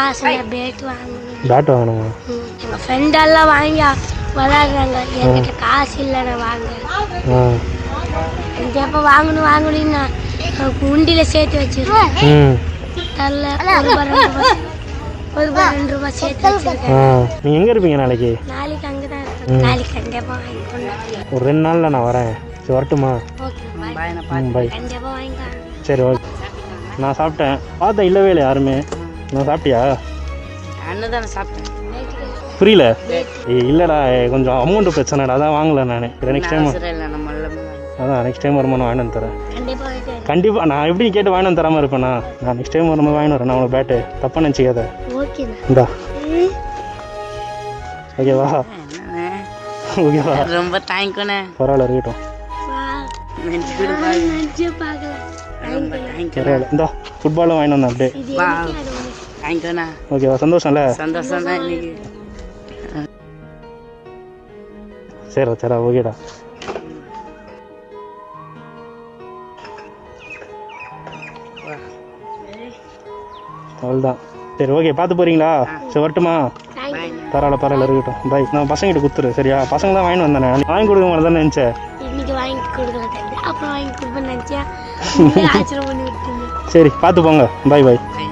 ஆசை பேட் வாங்கணும். பேட் வாங்கணுமா? ம். எங்க ஃப்ரெண்டெல்லாம் வாங்கி விளாடுறாங்க என்கிட்ட காசு இல்லைண்ணா வாங்க. இந்த எப்போ வாங்கணும் வாங்கணும்னு நான் உண்டியில சேர்த்து வச்சிருக்கேன். தரல ஒரு ரூபாய் ரெண்டு ஒரு ரூபாய் சேர்த்து வச்சிருக்கேன். நீங்கள் எங்கே இருப்பீங்க நாளைக்கு? நாளைக்கு அங்கே தான் இருக்கேன் நாளைக்கு கண்டிப்பாக வாங்கிக்கணும் ஒரு ரெண்டு நாளில் நான் வரேன். சரி வரட்டுமா? ஓகே ம் பை கண்டிப்பாக வாங்கிக்கலாம் சரி ஓகே. நான் சாப்பிட்டேன். பார்த்தேன் இல்லவே இல்லை யாருமே. நான் சாப்பிட்டியா? அன்னதானே சாப்பிட்டேன். புரியல. ஏய் இல்லைடா கொஞ்சம் அமௌண்ட் பிரச்சனைடா அதான் வாங்கல நான். நெக்ஸ்ட் டைம் அவசரம் இல்லை நம்ம எல்லாமே வாங்கி- அதான் நெக்ஸ்ட் டைம் வரும்போது நான் வந்து தரேன். கண்டிப்பாக நான் எப்படி கேட்டு வாங்கிட்டு வந்து தராமல் இருப்பேனா? நான் நெக்ஸ்ட் டைம் வரும்போது வாங்கிட்டு வரேன் நான் உனக்கு பேட்டு. தப்பாக நினச்சிக்காத. இந்தா. ஓகேவா? ஓகேவா ரொம்ப தேங்க்யூண்ணே பரவாயில்ல இருக்கட்டும். பரவாயில்ல. இந்தா ஃபுட்பாலும் வாங்கிட்டு வந்தேன் அப்படியே. ஓகேவா? சந்தோஷம்ல? சந்தோஷம் தான் இன்னைக்கு. சரிடா சரிடா ஓகேடா. அவ்வளோதான் சரி ஓகே பார்த்து போகிறீங்களா சரி வரட்டுமா? பரவாயில்ல பரவாயில்ல இருக்கட்டும். பை நான் பசங்கிட்ட கொடுத்துரு சரியா? பசங்க தான் வாங்கிட்டு வந்தானே? வாங்கி கொடுக்க மாதிரி தான் நினச்சேன் சரி பார்த்து போங்க. By by